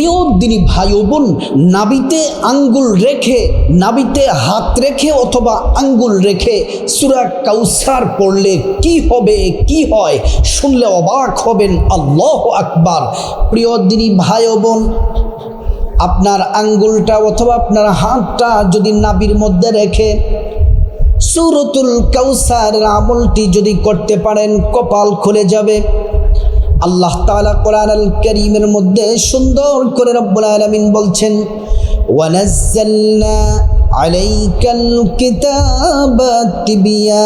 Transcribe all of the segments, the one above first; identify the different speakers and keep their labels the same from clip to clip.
Speaker 1: প্রিয় দিনী ভাই ও বোন, নাবিতে আঙ্গুল রেখে, নাবিতে হাত রেখে অথবা আঙ্গুল রেখে সুরা কাউসার পড়লে কি হবে, কি হয়? শুনলে অবাক হবেন, আল্লাহ আকবার। প্রিয় দিনী ভাই ও বোন, আপনার আঙ্গুলটা অথবা আপনার হাতটা যদি নাবির মধ্যে রেখে সুরতুল কাউসার আমলটি যদি করতে পারেন, কপাল খুলে যাবে। আল্লাহ তাআলা কোরআন আল করিমের মধ্যে সুন্দর করে রব্বুল আলামিন বলছেন আলাইকাল কিতাবা তিবিয়ানাল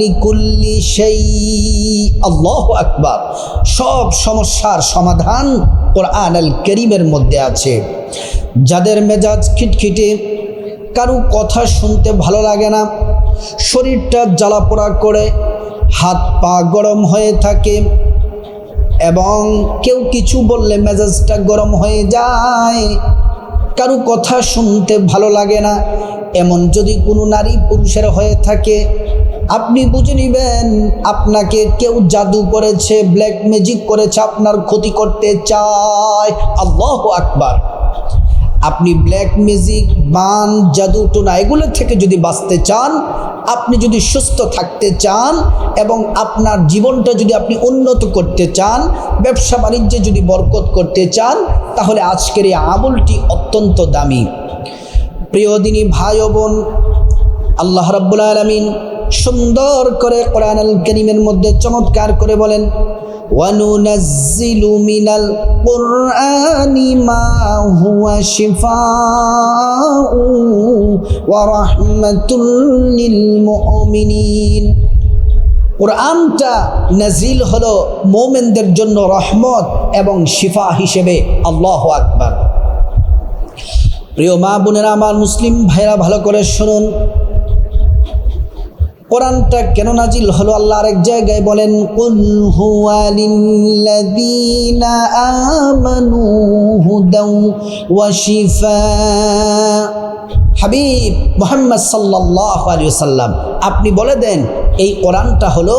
Speaker 1: লিকুল্লি শাই আল্লাহু আকবার। সব সমস্যার সমাধান কোরআন আল করিমের মধ্যে আছে। যাদের মেজাজ খিটখিটে, কারও কথা শুনতে ভালো লাগে না, শরীরটা জ্বালাপোড়া করে হাত পা গরম হয়ে থাকে এবং কেউ কিছু বললে মেজাজটা গরম হয়ে যায়। কারও কথা শুনতে ভালো লাগে না। এমন যদি কোনো নারী পুরুষের হয়ে থাকে, আপনি বুঝে নেবেন আপনাকে কেউ জাদু করেছে ব্ল্যাক ম্যাজিক করেছে, আপনার ক্ষতি করতে চায়। আল্লাহ আকবার। আপনি ব্ল্যাক ম্যাজিক বান, জাদু, টোনা, এগুলো থেকে যদি বাঁচতে চান আপনি যদি সুস্থ থাকতে চান এবং আপনার জীবনটা যদি আপনি উন্নত করতে চান, ব্যবসা বাণিজ্যে যদি বরকত করতে চান, তাহলে আজকের এই আমলটি অত্যন্ত দামি। প্রিয়দিনী ভাই বোন, আল্লাহ রাব্বুল আলামিন সুন্দর করে কোরআন আল করিমের মধ্যে চমৎকার করে বলেন وننزل من القرآن ما هو شفاء ورحمة للمؤمنين কোরআনটা নাজিল হলো মোমেনদের জন্য রহমত এবং শিফা হিসেবে আল্লাহ আকবার প্রিয় মা বোনেরা আমার মুসলিম ভাইরা ভালো করে শুনুন কোরআনটা কেন নাজিল হলো? আল্লাহ আরেক জায়গায় বলেন আমানু হাবিব মোহাম্মদ সাল্লাল্লাহু সাল্লাম আপনি বলে দেন, এই কোরআনটা হলো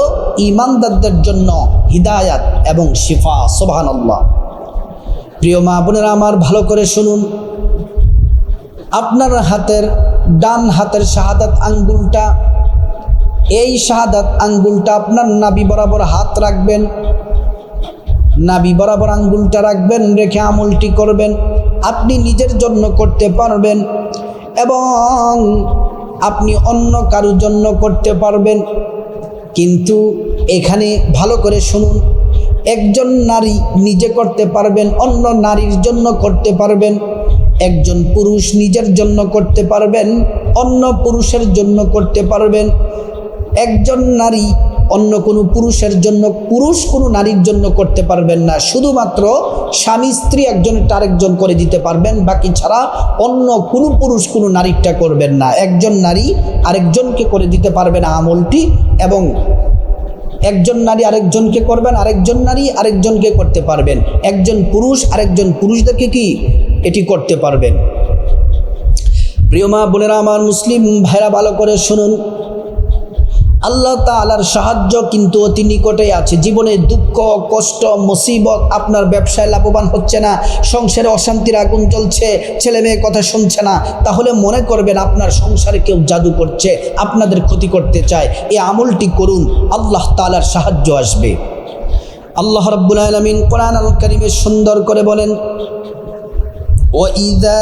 Speaker 1: ইমানদারদের জন্য হিদায়াত এবং শিফা, সুবহানাল্লাহ। প্রিয় মা বোনেরা আমার, ভালো করে শুনুন। আপনার হাতের ডান হাতের শাহাদাত আঙ্গুলটা এই শাহাদাত আঙ্গুলটা আপনার নাবি বরাবর হাত রাখবেন, নাবি বরাবর আঙ্গুলটা রাখবেন, রেখে আমলটি করবেন, আপনি নিজের জন্য করতে পারবেন এবং আপনি অন্য কারোর জন্য করতে পারবেন। কিন্তু এখানে ভালো করে শুনুন, একজন নারী নিজে করতে পারবেন, অন্য নারীর জন্য করতে পারবেন, একজন পুরুষ নিজের জন্য করতে পারবেন, অন্য পুরুষের জন্য করতে পারবেন। একজন নারী অন্য কোনো পুরুষের জন্য, পুরুষ কোনো নারীর জন্য করতে পারবেন না। শুধুমাত্র স্বামী স্ত্রী একজনের আরেকজন করে দিতে পারবেন, বাকি ছাড়া অন্য কোনো পুরুষ কোনো নারীরটা করবেন না। একজন নারী আরেকজনকে করে দিতে পারবে না আমলটি এবং একজন নারী আরেকজনকে করবেন, আরেকজন নারী আরেকজনকে করতে পারবেন। একজন পুরুষ আরেকজন পুরুষদেরকে কি এটি করতে পারবেন? প্রিয় মা বোনেরা, আমার মুসলিম ভাইরা ভালো করে শুনুন। আল্লাহ তালার সাহায্য কিন্তু অতি নিকটে আছে। জীবনে দুঃখ, কষ্ট, মুসিবত আপনার ব্যবসায় লাভবান হচ্ছে না, সংসারে অশান্তির আগুন চলছে ছেলে মেয়ে কথা শুনছে না, তাহলে মনে করবেন আপনার সংসারে কেউ জাদু করছে, আপনাদের ক্ষতি করতে চায়। এই আমলটি করুন, আল্লাহ তালার সাহায্য আসবে। আল্লাহ রব্বুল আলমিন কোরআন আল করিমে সুন্দর করে বলেন ও ইদা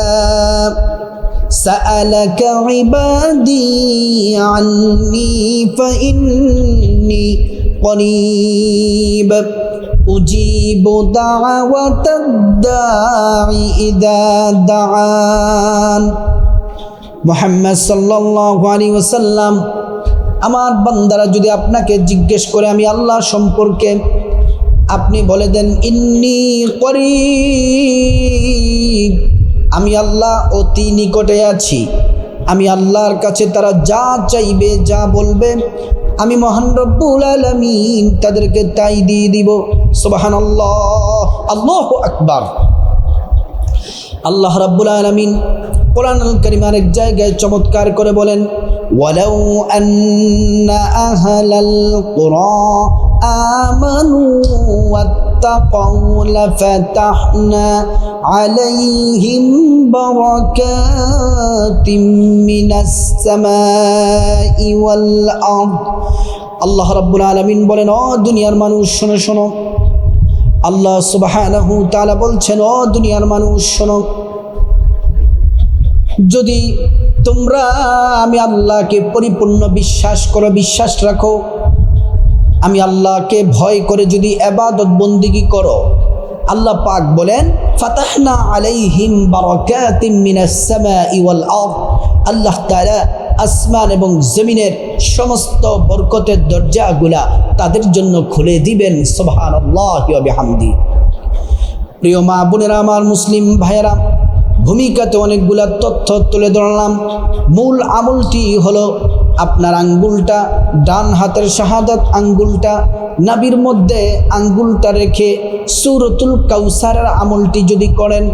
Speaker 1: سألك عبادي عني فإني قريب أجيب دعوة الداع إذا دعان মোহাম্মদ সাল্লাহ আলী ওসাল্লাম আমার বান্দারা যদি আপনাকে জিজ্ঞেস করে আমি আল্লাহ সম্পর্কে আপনি বলে দেন ইন্নি করিব আমি আল্লাহ অতি নিকটে আছি আমি আল্লাহর কাছে তারা যা চাইবে যা বলবে আমি মহান রব্বুল আলমিন তাদেরকে তাই দিয়ে দিব সুবাহান আল্লাহ আল্লাহ আকবার আল্লাহ রাব্বুল আলমিন কোরআন আল করিম আরেক জায়গায় চমৎকার করে বলেন ولو أن أهل القرى آمنوا اتقوا لفتحنا عليهم بركات من السماء والأرض আল্লাহ রাব্বুল আলামিন বলেন ও দুনিয়ার মানুষ শোনো শোনো আল্লাহ সুবহানাহু তাআলা বলছেন ও দুনিয়ার মানুষ শোনো যদি তোমরা আমি আল্লাহকে পরিপূর্ণ বিশ্বাস করো বিশ্বাস রাখো আমি আল্লাহকে ভয় করে যদি এবাদত বন্দিগি করো। আল্লাহ পাক বলেন, ফাতাহনা আলাইহিম বারাকাতিম মিনাস সামাই ওয়াল আরদ। আল্লাহ তাআলা আসমান এবং জমিনের সমস্ত বরকতের দরজাগুলা তাদের জন্য খুলে দিবেন, সুবহানাল্লাহি ওয়া বিহামদি। প্রিয় মা বোনেরা, আমার মুসলিম ভাইয়েরা, ভূমিকাতে অনেকগুলা তথ্য তুলে ধরলাম। মূল আমলটি হলো আপনার আঙ্গুলটা, ডান হাতের শাহাদাত আঙ্গুলটা নাবির মধ্যে আঙ্গুলটা রেখে সুরতুল কাউসারের আমলটি যদি করেন,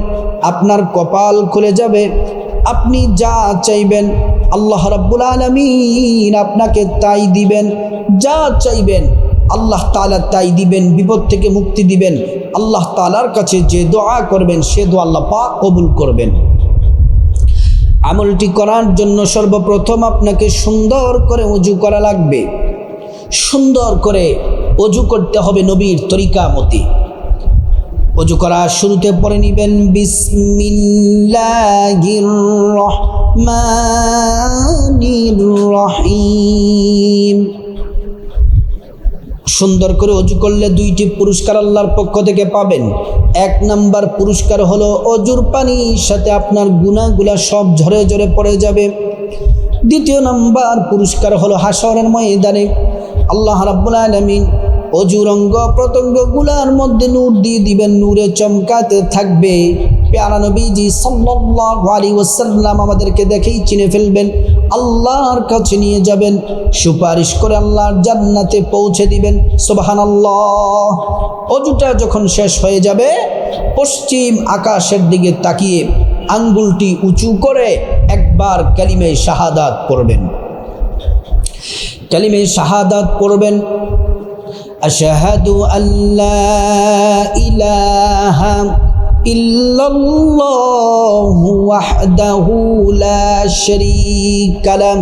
Speaker 1: আপনার কপাল খুলে যাবে। আপনি যা চাইবেন, আল্লাহ রাব্বুল আলামিন আপনাকে তাই দিবেন। যা চাইবেন, আল্লাহ তাআলা তাই দিবেন, বিপদ থেকে মুক্তি দিবেন। আল্লাহ তালার কাছে যে দোয়া করবেন, সে দোয়া আল্লাহ পাক কবুল করবেন। আমলটি করার জন্য সর্বপ্রথম আপনাকে সুন্দর করে অজু করা লাগবে। সুন্দর করে অজু করতে হবে নবীর তরিকা মতে। অজু করা শুরুতে পরে নিবেন, বিসমিল্লাহির রহিম। সুন্দর করে অজু করলে দুইটি পুরস্কার আল্লাহর পক্ষ থেকে পাবেন। এক নাম্বার পুরস্কার হলো অজুর পানির সাথে আপনার গুণাগুলা সব ঝরে ঝরে পড়ে যাবে। দ্বিতীয় নাম্বার পুরস্কার হলো হাসরের ময়দানে। আল্লাহ রাব্বুল আলামিন অজুর অঙ্গ প্রত্যঙ্গগুলার মধ্যে নূর দিয়ে দিবেন, নূরে চমকাতে থাকবে। পেয়ারা নবীজি সাল্লি ওসাল্লাম আমাদেরকে দেখেই চিনে ফেলবেন, আল্লাহর কাছে নিয়ে যাবেন, সুপারিশ করে আল্লাহর জান্নাতে পৌঁছে দিবেন, সুবহানাল্লাহ। অজুটা যখন শেষ হয়ে যাবে, পশ্চিম আকাশের দিকে তাকিয়ে আঙ্গুলটি উঁচু করে একবার ক্যালিমে শাহাদাত পড়বেন। ক্যালিমে শাহাদাত পড়বেন, আশাহাদু আল্লাহ ইলাহা إلا الله وحده لا شريك له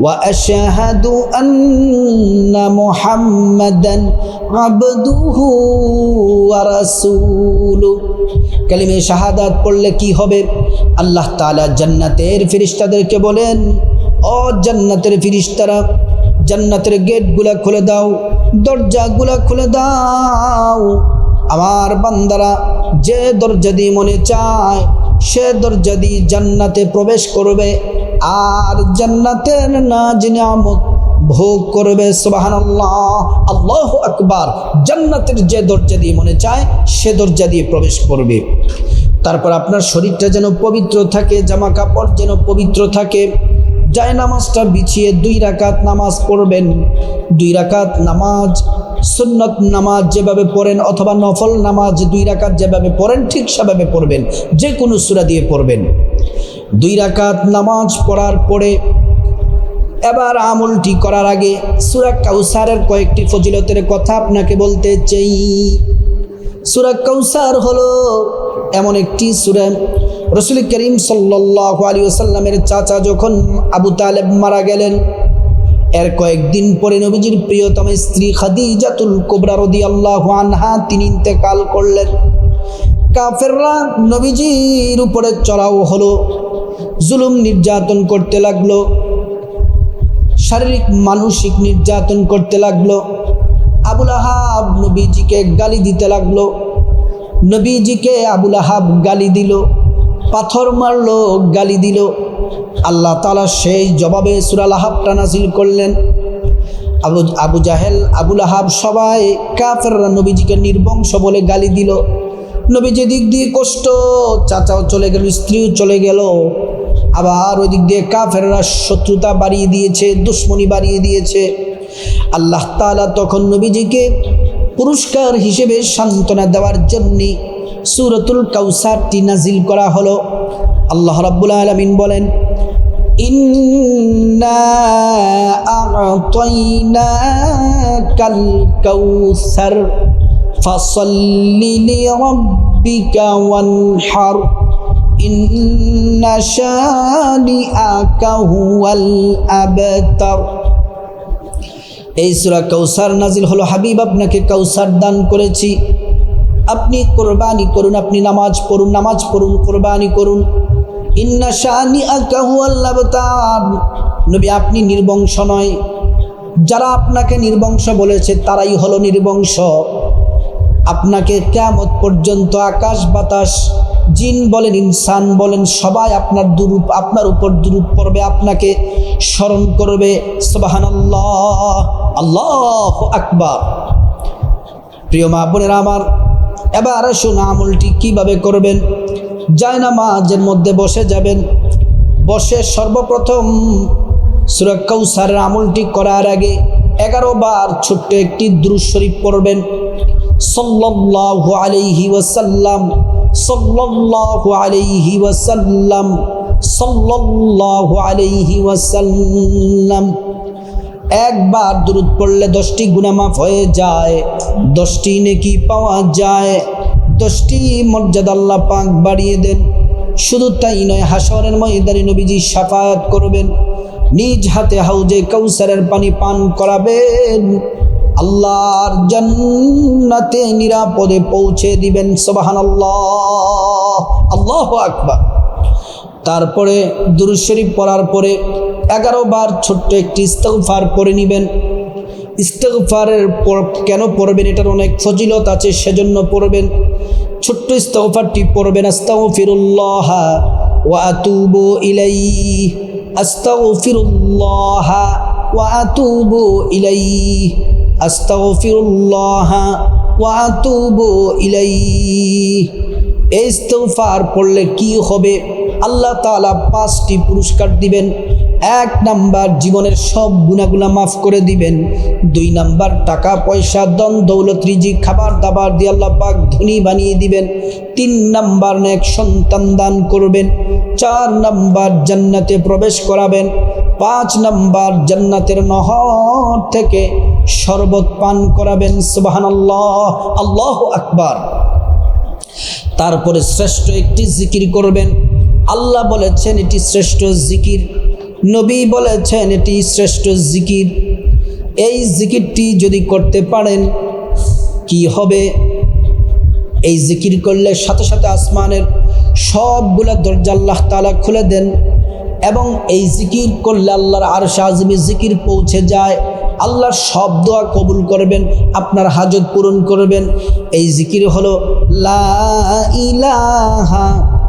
Speaker 1: وأشهد أن محمدا عبده ورسوله কালিমে শাহাদাত পড়লে কি হবে আল্লাহ তাআলা জান্নাতের ফেরেশতাদেরকে বলেন ও জান্নাতের ফেরেশতারা জান্নাতের গেটগুলা খুলে দাও দরজাগুলা খুলে দাও আমার বান্দারা যে দরজা দিয়ে মনে চায়, সে দরজা দিয়ে জান্নাতে প্রবেশ করবে। আর জান্নাতের না নিয়ামত ভোগ করবে সুবাহান আল্লাহ আল্লাহ আকবার। জান্নাতের যে দরজা দিয়ে মনে চায়, সে দরজা দিয়ে প্রবেশ করবে। তারপর আপনার শরীরটা যেন পবিত্র থাকে জামা কাপড় যেন পবিত্র থাকে। যায় নামাজটা বিছিয়ে দুই রাকাত নামাজ পড়বেন। দুই রাকাত নামাজ সুন্নত নামাজ যেভাবে পড়েন অথবা নফল নামাজ দুই রাকাত যেভাবে পড়েন, ঠিক সেভাবে পড়বেন। যে কোনো সুরা দিয়ে পড়বেন। দুই রাকাত নামাজ পড়ার পরে এবার আমলটি করার আগে সুরা কাউসারের কয়েকটি ফজিলতের কথা আপনাকে বলতে চাই। সুরা কৌসার হলো এমন একটি সুরা। রসুল করিম সাল্লাহ আলী ওসাল্লামের চাচা যখন আবু তালেব মারা গেলেন এর কয়েকদিন পরে নবীজির প্রিয়তম স্ত্রী খাদিজাতুল কোবরা রদি আল্লাহ আনহা তিনি ইন্তেকাল করলেন। কাফেররা নবীজির উপরে চড়াও হলো, জুলুম নির্যাতন করতে লাগল, শারীরিক মানসিক নির্যাতন করতে লাগল, আবুল আহাব নবীজিকে গালি দিতে লাগল, নবীজিকে আবুল আহাব গালি দিল, পাথর মারলো, গালি দিল আল্লাহ তালা সেই জবাবে সুরাল আহাবটা নাজিল করলেন। আবু আবু জাহেল আবুল আহাব সবাই কাফেররা নবীজিকে নির্বংশ বলে গালি দিল। নবীজি দিক দিয়ে কষ্ট, চাচাও চলে গেল, স্ত্রীও চলে গেল। আবার ওই দিক দিয়ে কাফেররা শত্রুতা বাড়িয়ে দিয়েছে, দুশ্মনী বাড়িয়ে দিয়েছে। আল্লাহ তালা তখন নবীজিকে পুরস্কার হিসেবে সান্ত্বনা দেওয়ার জন্যে সুরতুল কাউসারটি নাজিল করা হলো। আল্লাহ রাব্বুল আলমিন বলেন ইন্না আ'তাইনাকাল কাউসার فصل لربك وانحر إن شانئك هو الأبتر এই সুরা কৌসার নাজিল হলো হাবিব আপনাকে কৌসার দান করেছি আপনি কোরবানি করুন আপনি নামাজ পড়ুন নামাজ পড়ুন কোরবানি করুন নবী, আপনি নির্বংশ নয়। যারা আপনাকে নির্বংশ বলেছে, তারাই হলো নির্বংশ। আপনাকে কেমত পর্যন্ত আকাশ, বাতাস, জিন বলেন, ইনসান বলেন, সবাই আপনার দুরূপ, আপনার উপর দুরূপ পড়বে আপনাকে স্মরণ করবে। সবাহান আল্লাহ আল্লাহ প্রিয় মা বোনেরা আমার, এবার আসুন আমলটি কীভাবে করবেন? যায় না মাঝের মধ্যে বসে যাবেন। বসে সর্বপ্রথম সুরা কৌসারের আমলটি করার আগে এগারো বার ছোট্ট একটি দ্রুজ শরীফ পড়বেন। সাল্লাল্লাহু আলাইহি ওয়াসাল্লাম, সাল্লাল্লাহু আলাইহি ওয়াসাল্লাম, সাল্লাল্লাহু আলাইহি ওয়াসাল্লাম। একবার দূরত পড়লে দশটি গুনামাফ হয়ে যায়, দশটি নেকি পাওয়া যায়। দশটি মর্যাদা আল্লাহ পাক বাড়িয়ে দেন। শুধু তাই নয় হাসরের ময়দানে নবীজি সাফায়াত করবেন, নিজ হাতে হাউজে কৌসারের পানি পান করাবেন। আল্লাহর জান্নাতে নিরাপদে পৌঁছে দিবেন সোবাহান আল্লাহ আল্লাহ আকবার। তারপরে দুরুদ শরীফ পড়ার পরে এগারো বার ছোট্ট একটি ইস্তফার পরে নেবেন। ইস্তফারের কেন পড়বেন? এটার অনেক ফজিলত আছে, সেজন্য পড়বেন। ছোট্ট ইস্তফারটি পড়বেন আস্তাও ফিরুল্লাহ ওয়া আতুবু ইলাই আস্তাও ফিরুল্লাহ ওয়া আতুবু ইলাই আস্তাও ফিরুল্লাহ ওয়া আতুবু ইলাই এই ইস্তফার পড়লে কি হবে? আল্লাহ তালা পাঁচটি পুরস্কার দিবেন। এক নাম্বার জীবনের সব গুণাগুলা মাফ করে দিবেন। দুই নাম্বার টাকা, পয়সা দন দৌলত রিজি খাবার, দাবার দিয়ে আল্লাহ পাক ধনী বানিয়ে দিবেন। তিন নাম্বার নেক সন্তান দান করবেন। চার নাম্বার জান্নাতে প্রবেশ করাবেন। পাঁচ নাম্বার জান্নাতের নহর থেকে শরবত পান করাবেন। সুবাহান আল্লাহ আল্লাহ আকবার। তারপরে শ্রেষ্ঠ একটি জিকির করবেন। আল্লাহ বলেছেন এটি শ্রেষ্ঠ জিকির, নবী বলেছেন এটি শ্রেষ্ঠ জিকির। এই জিকিরটি যদি করতে পারেন, কি হবে? এই জিকির করলে সাথে সাথে আসমানের সবগুলা দরজা আল্লাহ তালা খুলে দেন এবং এই জিকির করলে আল্লাহর আর আজমি জিকির পৌঁছে যায়। আল্লাহর সব দোয়া কবুল করবেন, আপনার হাজত পূরণ করবেন। এই জিকির হলো লা ইলাহা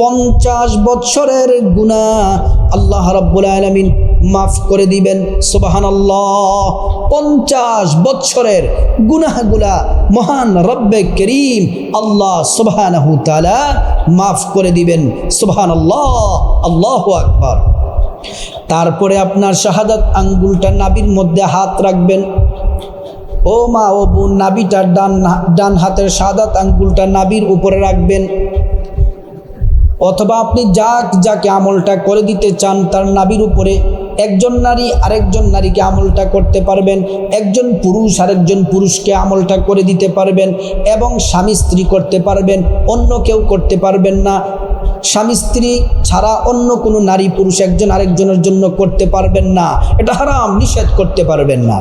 Speaker 1: পঞ্চাশ বৎসরের গুণা আল্লাহ রাব্বুল আলমিন মাফ করে দিবেন সুবাহান আল্লাহ পঞ্চাশ বৎসরের গুনাহগুলা মহান রব্বে করিম আল্লাহ সুবাহানাহু মাফ করে দিবেন সুবাহান আল্লাহ আল্লাহ আকবার। তারপরে আপনার শাহাদাত আঙ্গুলটা নাবির মধ্যে হাত রাখবেন। ও মা, ও বোন, নাবিটার ডান ডান হাতের শাহাদাত আঙ্গুলটা নাবির উপরে রাখবেন। অথবা আপনি যাক যাকে আমলটা করে দিতে চান, তার নাবির উপরে একজন নারী আরেকজন নারীকে আমলটা করতে পারবেন, একজন পুরুষ আরেকজন পুরুষকে আমলটা করে দিতে পারবেন এবং স্বামী স্ত্রী করতে পারবেন, অন্য কেউ করতে পারবেন না। স্বামী স্ত্রী ছাড়া অন্য কোনো নারী পুরুষ একজন আরেকজনের জন্য করতে পারবেন না। এটা হারাম, নিষেধ করতে পারবেন না।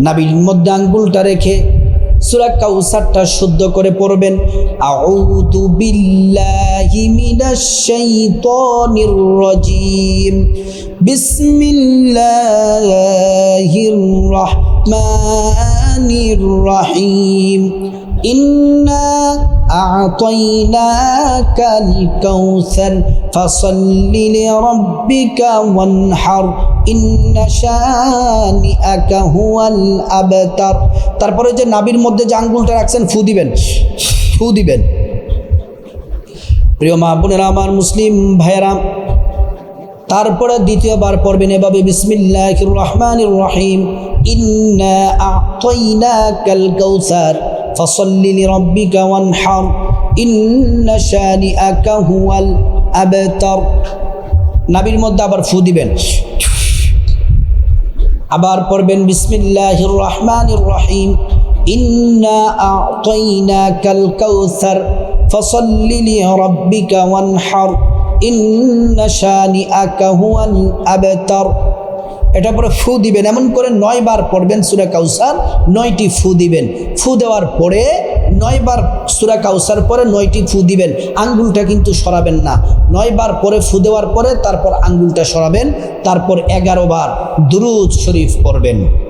Speaker 1: নাবির মধ্যে আঙ্গুলটা রেখে সুরা কাউসারটা শুদ্ধ করে পড়বেন। আউযু বিল্লাহি মিনাশ শাইতানির রাজিম। বিসমিল্লাহির রাহমানির রহিম। তারপরে যে নাবির মধ্যে যে আঙ্গুলটা রাখছেন, ফু দিবেন। ফু দিবেন। প্রিয় মা বোনেরা, আমার মুসলিম ভাইয়ারাম তারপরে দ্বিতীয়বার পড়বেন এভাবে বিসমিল্লাহ রহমান রহিম, ইন্না আ'তাইনাকাল কাউসার, ফসল্লি লিরাব্বিকা ওয়ানহার, ইন্না শানিআকা হুয়াল আবতার। নাবির মধ্যে আবার ফু দিবেন। আবার পড়বেন, বিসমিল্লাহির রহমানির রহিম, ইন্না আ'তাইনাকাল কাউসার, ফসল্লি লিরাব্বিকা ওয়ানহার। এটা পরে ফু দিবেন। এমন করে নয় বার পড়বেন সুরা কাউসার, নয়টি ফু দিবেন। ফু দেওয়ার পরে নয় বার সুরা কাউসার পরে নয়টি ফু দিবেন। আঙ্গুলটা কিন্তু সরাবেন না। নয় বার পরে ফু দেওয়ার পরে তারপর আঙ্গুলটা সরাবেন। তারপর এগারো বার দুরুদ শরীফ পড়বেন।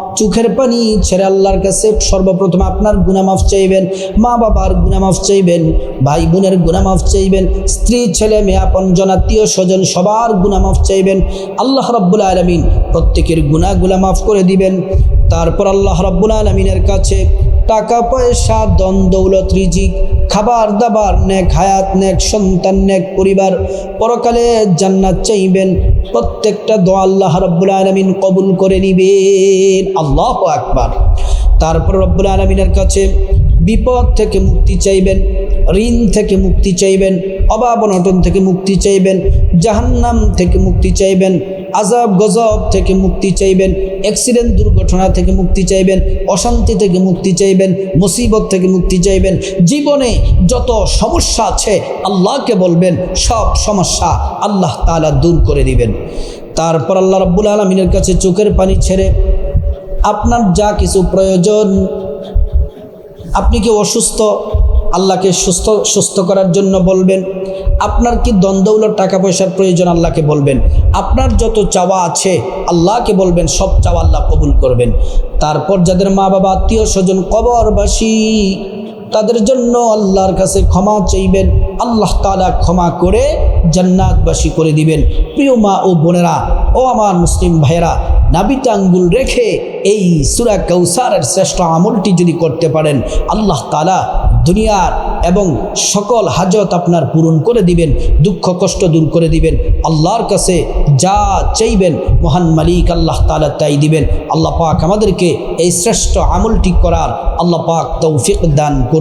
Speaker 1: চোখের পানি ছেড়ে আল্লাহর কাছে সর্বপ্রথম আপনার গুনামাফ চাইবেন, মা বাবার গুনামাফ চাইবেন, ভাই বোনের গুনামাফ চাইবেন, স্ত্রী, ছেলে, মেয়ে আপন জনাতীয় স্বজন সবার গুনামাফ চাইবেন। আল্লাহ রব্বুল আলমিন প্রত্যেকের গুণাগুলা মাফ করে দিবেন। তারপর আল্লাহ রব্বুল আলমিনের কাছে টাকা, পয়সা দন দৌলত, রিজিক, খাবার, দাবার, নেক হায়াত, নেক সন্তান, নেক পরিবার, পরকালে জান্নাত চাইবেন। প্রত্যেকটা দোয়া আল্লাহ রব্বুল আলমিন কবুল করে নিবেন। আল্লাহ আকবার। তারপর রব্বুল আলমিনের কাছে বিপদ থেকে মুক্তি চাইবেন, ঋণ থেকে মুক্তি চাইবেন, অভাব অনটন থেকে মুক্তি চাইবেন, জাহান্নাম থেকে মুক্তি চাইবেন আজাব গজব থেকে মুক্তি চাইবেন অ্যাক্সিডেন্ট দুর্ঘটনা থেকে মুক্তি চাইবেন, অশান্তি থেকে মুক্তি চাইবেন, মুসিবত থেকে মুক্তি চাইবেন, জীবনে যত সমস্যা আছে আল্লাহকে বলবেন, সব সমস্যা আল্লাহ তাআলা দূর করে দিবেন। তারপর আল্লাহ রাব্বুল আলমিনের কাছে চোখের পানি ছেড়ে, আপনার যা কিছু প্রয়োজন, আপনি কি অসুস্থ? আল্লাহকে সুস্থ সুস্থ করার জন্য বলবেন। আপনার কি দ্বন্দ্বউলোর টাকা পয়সার প্রয়োজন আল্লাহকে বলবেন? আপনার যত চাওয়া আছে, আল্লাহকে বলবেন, সব চাওয়া আল্লাহ কবুল করবেন। তারপর যাদের মা বাবা আত্মীয় স্বজন কবরবাসী, তাদের জন্য আল্লাহর কাছে ক্ষমা চাইবেন। আল্লাহ তালা ক্ষমা করে জান্নাতবাসী করে দিবেন। প্রিয় মা ও বোনেরা, ও আমার মুসলিম ভাইয়েরা, নাবিতে আঙ্গুল রেখে এই সুরা কৌসারের শ্রেষ্ঠ আমলটি যদি করতে পারেন, আল্লাহ তালা দুনিয়ার এবং সকল হাজত আপনার পূরণ করে দিবেন, দুঃখ, কষ্ট দূর করে দিবেন। আল্লাহর কাছে যা চাইবেন, মহান মালিক আল্লাহ তালা তাই দিবেন। আল্লাহ পাক আমাদেরকে এই শ্রেষ্ঠ আমলটি করার আল্লাহ পাক তৌফিক দান করুন।